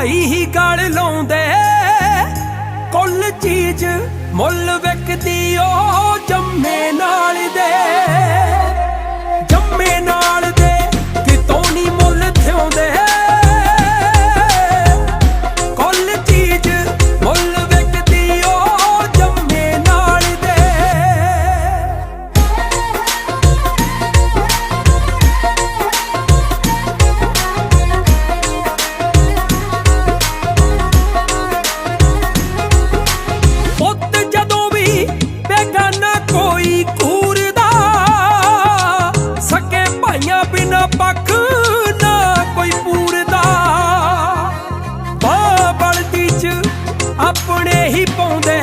ਭਾਈ ਹੀ ਗਲ ਲਾਉਂਦੇ। ਕੁੱਲ ਚੀਜ਼ ਮੁੱਲ ਵਿਕਦੀ ਓ ਬਿਨਾ ਪੱਖ ਨਾ ਕੋਈ ਪੂਰਦਾ। ਬਾ ਬਲਦੀ ਚ ਆਪਣੇ ਹੀ ਪਾਉਂਦੇ।